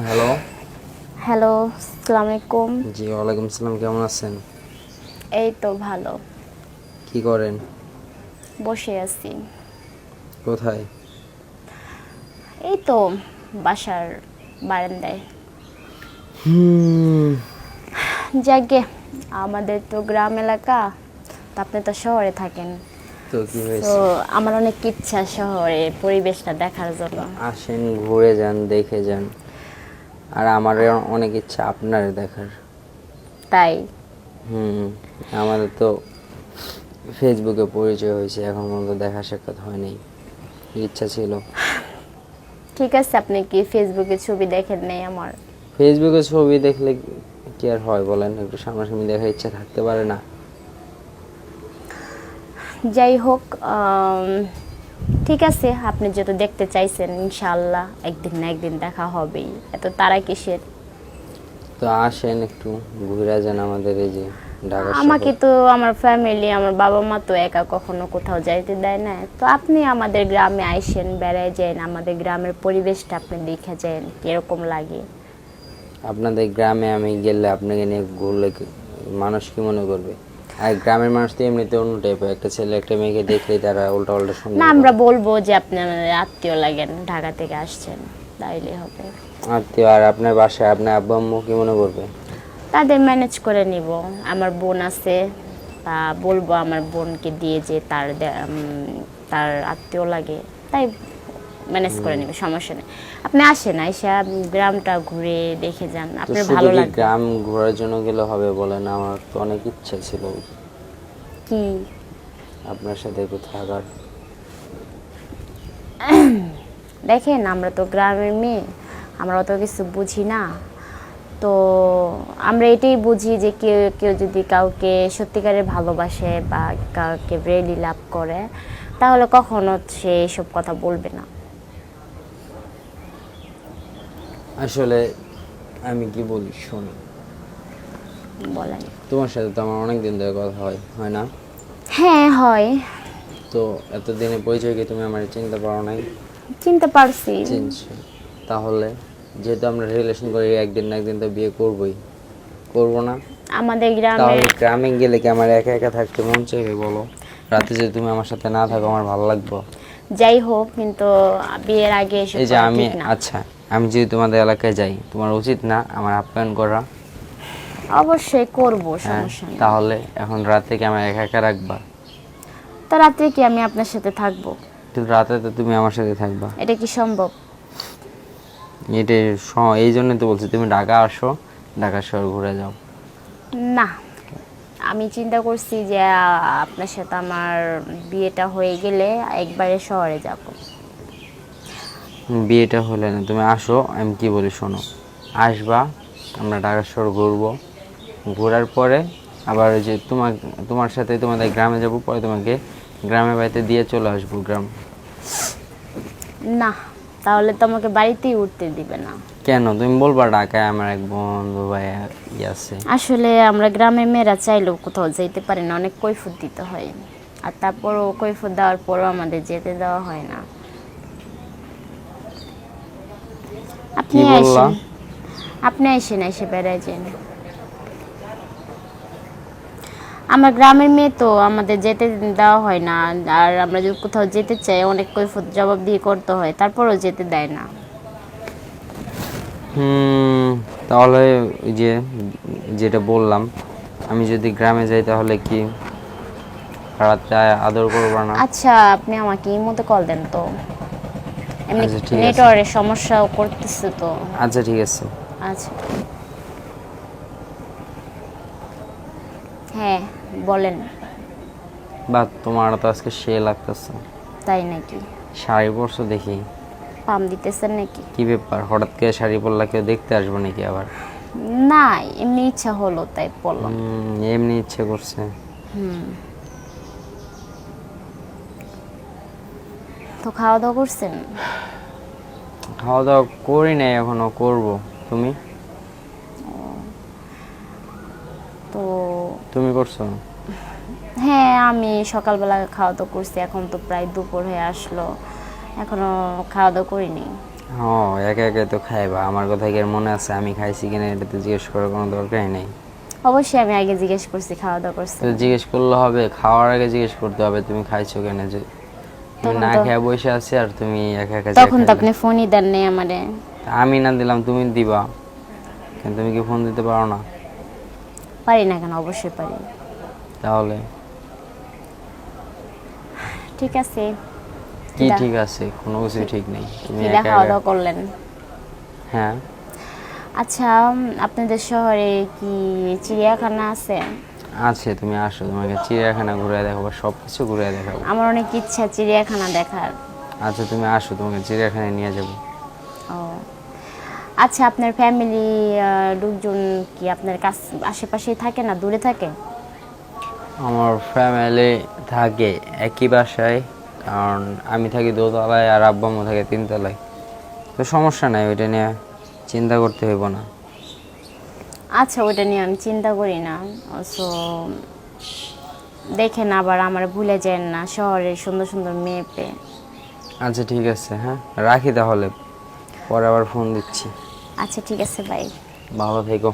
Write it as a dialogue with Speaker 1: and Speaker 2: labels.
Speaker 1: Hello.
Speaker 2: Hello আসসালামু আলাইকুম।
Speaker 1: জি ওয়ালাইকুম সালাম কেমন আছেন?
Speaker 2: এই তো ভালো।
Speaker 1: কি করেন?
Speaker 2: বসে আছি।
Speaker 1: কোথায়?
Speaker 2: এই তো বাসার বারান্দায়।
Speaker 1: হুম।
Speaker 2: যাকে আমাদের তো গ্রাম এলাকা তো আপনি তো শহরে থাকেন।
Speaker 1: তো কি
Speaker 2: তো আমার অনেক ইচ্ছা শহরে পরিবেশটা দেখার জন্য।
Speaker 1: আসেন ঘুরে যান দেখে যান। আর আমার অনেক ইচ্ছা আপনার দেখার।
Speaker 2: তাই?
Speaker 1: হুম আমাদের তো ফেসবুকে পরিচয় হয়েছে এখন পর্যন্ত দেখা সাক্ষাৎ হয়নি। ইচ্ছা ছিল।
Speaker 2: ঠিক আছে আপনি কি ফেসবুকে ছবি দেখেন নেই আমার?
Speaker 1: ফেসবুকে ছবি দেখলে কি আর হয় বলেন? একটু সামনাসামনি দেখার ইচ্ছা থাকতে পারে না।
Speaker 2: যাই হোক ঠিক আছে আপনি যেহেতু দেখতে চাইছেন ইনশাআল্লাহ একদিন না একদিন দেখা হবেই। এত তারা কিসের?
Speaker 1: তো আসেন একটু ঘুরে যান আমাদের এই যে ঢাকা
Speaker 2: আমাকে তো আমার ফ্যামিলি আমার বাবা মা তো একা কখনো কোথাও যাইতে দেয় না। তো আপনি আমাদের গ্রামে আইসেন বেড়ায় যান আমাদের গ্রামের পরিবেশটা আপনি দেখে যান কীরকম লাগে?
Speaker 1: আপনাদের গ্রামে আমি গেলে আপনাকে নিয়ে ঘুরলে মানুষ কি মনে করবে? আর গ্রামের মানুষ তো এমনিতে অন্য টাইপের একটা ছেলে একটা মেয়েকে দেখলেই তারা উল্টা উল্টা শুনবে।
Speaker 2: না আমরা বলব যে আপনি আমাদের আত্মীয় লাগেন ঢাকা থেকে আসছেন তাইলে হবে।
Speaker 1: আত্মীয় আর আপনার বাসায় আপনার আব্বা আম্মু কি মনে করবে?
Speaker 2: তাদের ম্যানেজ করে নিব। আমার বোন আছে তা বলব আমার বোনকে দিয়ে যে তার দে- উম, তার আত্মীয় লাগে। তাই ম্যানেজ করে নিবে সমস্যা নেই। আপনি আসেন আইসা গ্রামটা ঘুরে দেখে যান আপনার ভালো লাগবে।
Speaker 1: গ্রাম ঘোরার জন্য গেলে হবে বলেন? আমার তো অনেক ইচ্ছা ছিল।
Speaker 2: কি?
Speaker 1: আপনার সাথে একটু থাকার
Speaker 2: দেখেন আমরা তো গ্রামের মেয়ে আমরা অত কিছু বুঝি না। তো আমরা এটাই বুঝি যে কেউ কেউ যদি কাউকে সত্যিকারের ভালোবাসে বা কাউকে রেলি লাভ করে তাহলে কখনো সে এসব কথা বলবে না।
Speaker 1: আসলে আমি কি বলি শোন।
Speaker 2: বলেন।
Speaker 1: তোমার সাথে তো আমার অনেক দিন ধরে কথা হয় হয় না?
Speaker 2: হ্যাঁ হয়।
Speaker 1: তো এতদিনের পরিচয় কি তুমি আমার চিনতে পারো নাই?
Speaker 2: চিনতে পারছি।
Speaker 1: চিনছো। তাহলে যেহেতু আমরা রিলেশন করি একদিন না একদিন তো বিয়ে করবই। করব না?
Speaker 2: আমাদের গ্রামে
Speaker 1: তাহলে গ্রামে গেলে কি আমার একা একা থাকতে মন চাইবে বলো? রাতে যদি তুমি আমার সাথে না থাকো আমার ভালো লাগবে?
Speaker 2: যাই হোক কিন্তু বিয়ের আগে এসব
Speaker 1: এই যে
Speaker 2: করা
Speaker 1: আমি
Speaker 2: ঠিক না।
Speaker 1: আচ্ছা। আমি যদি তোমাদের এলাকায় যাই তোমার উচিত না আমার আপ্যায়ন করা?
Speaker 2: অবশ্যই করব
Speaker 1: হ্যাঁ
Speaker 2: সমস্যা নেই।
Speaker 1: তাহলে এখন রাতে কি আমার একা একা রাখবা?
Speaker 2: তো রাতে কি আমি আপনার সাথে থাকব।
Speaker 1: কিন্তু রাতে তো তুমি আমার সাথে থাকবা।
Speaker 2: এটা কি সম্ভব?
Speaker 1: এটা এই জন্য তো বলছি তুমি ঢাকা আসো ঢাকা শহর ঘুরে যাও।
Speaker 2: না আমি চিন্তা করছি যে আপনার সাথে আমার বিয়েটা হয়ে গেলে একবারে শহরে যাব।
Speaker 1: বিয়েটা হলে না তুমি আসো আমি কি বলি শোনো। আসবা আমরা ঢাকা শহর ঘুরবো। ঘোরার পরে আবার ওই যে তোমার তোমার সাথে তোমাদের গ্রামে যাব পরে তোমাকে গ্রামের বাড়িতে দিয়ে চলে আসব গ্রাম।
Speaker 2: না তাহলে তো আমাকে বাড়িতেই উঠতে দিবে না।
Speaker 1: কেন? তুমি বলবা ঢাকায় আমার এক বন্ধু ভাই ইয়ে আছে।
Speaker 2: আসলে আমরা গ্রামের মেয়েরা চাইলেও কোথাও যেতে পারি না অনেক কৈফুত দিতে হয়। আর তারপরও কৈফুত দেওয়ার পরও আমাদের যেতে দেওয়া হয় না।
Speaker 1: কি বললা?
Speaker 2: আপনি আসেন এসে বেড়ায় যান। আমরা গ্রামের মেয়ে তো আমাদের যেতে দেওয়া হয় না আর আমরা যদি কোথাও যেতে চাই অনেক কৈফত জবাব দিয়ে করতে হয় তারপরও যেতে দেয় না।
Speaker 1: হুম তাহলে ওই যে যেটা বললাম আমি যদি গ্রামে যাই তাহলে কি রাতে আদর করব না?
Speaker 2: আচ্ছা আপনি আমাকে এই মতো কল দেন তো এমনি
Speaker 1: আচ্ছা, ঠিক আছে।
Speaker 2: নেটওয়ার্কের সমস্যাও করতেছে তো।
Speaker 1: আচ্ছা ঠিক আছে।
Speaker 2: আচ্ছা। হ্যাঁ বলেন।
Speaker 1: বা তোমার তো আজকে সে লাগতেছে।
Speaker 2: তাই নাকি?
Speaker 1: শাড়ি পরছো দেখি।
Speaker 2: পাম দিতেছেন নাকি?
Speaker 1: কি ব্যাপার? হঠাৎ করে শাড়ি পরলা কেউ দেখতে আসব নাকি আবার?
Speaker 2: না এমনি ইচ্ছা হলো তাই বললাম
Speaker 1: এমনি ইচ্ছে করছে।
Speaker 2: তো খাওয়া দাওয়া করছেন?
Speaker 1: খাওয়া দাওয়া করি নাই এখনও করব। তুমি?
Speaker 2: তো
Speaker 1: তুমি করছ?
Speaker 2: হ্যাঁ আমি সকালবেলা খাওয়া দাওয়া করছি এখন তো প্রায় দুপুর হয়ে আসলো। এখনও খাওয়া দাওয়া করিনি।
Speaker 1: হ্যাঁ একে একে তো খাইবা। আমার কথা কি মনে আছে? আমি খাইছি কিনা এটা তো জিজ্ঞেস করার কোনো দরকারই নেই।
Speaker 2: অবশ্যই আমি আগে জিজ্ঞেস করছি খাওয়া দাওয়া করছি
Speaker 1: তো জিজ্ঞেস করলে হবে খাওয়ার আগে জিজ্ঞেস করতে হবে তুমি খাইছো কেন? যে তুমি না খেয়ে বসে আছি আর তুমি একা একা
Speaker 2: তখন তো আপনি ফোনই দেন নেই আমারে।
Speaker 1: আমি না দিলাম তুমি দিবা। কিন্তু তুমি কি ফোন দিতে পারো না?
Speaker 2: পারি না কেন? অবশ্যই পারি।
Speaker 1: তাহলে?
Speaker 2: ঠিক আছে।
Speaker 1: কি ঠিক আছে? কোনো কিছু ঠিক নেই। তুমি একা
Speaker 2: খাওয়া করলেন?
Speaker 1: হ্যাঁ।
Speaker 2: আচ্ছা আপনাদের শহরে কি চিড়িয়াখানা আছে?
Speaker 1: আছে তুমি আসো তোমাকে চিড়িয়াখানা ঘুরে দেখাবো সব কিছু ঘুরে দেখাবো।
Speaker 2: আমার অনেক ইচ্ছা চিড়িয়াখানা দেখার।
Speaker 1: আচ্ছা তুমি আসো তোমাকে চিড়িয়াখানায় নিয়ে যাব।
Speaker 2: ও। আচ্ছা আপনার ফ্যামিলি লোকজন কি আপনার কাছ আশেপাশেই থাকে না দূরে থাকে?
Speaker 1: আমার ফ্যামিলি থাকে একই বাসায় কারণ আমি থাকি দোতলায় আর আব্বা আম্মু থাকে তিনতলায়। তো সমস্যা নাই ওইটা নিয়ে চিন্তা করতে হইব না।
Speaker 2: আচ্ছা ওটা নিয়ে আমি চিন্তা করি না। সো দেখেন আবার আমার ভুলে যান না শহরের সুন্দর সুন্দর মেয়ে পেয়ে।
Speaker 1: আচ্ছা ঠিক আছে হ্যাঁ? রাখি তাহলে পরে আবার ফোন দিচ্ছি।
Speaker 2: আচ্ছা ঠিক আছে ভাই
Speaker 1: ভালো থেকো।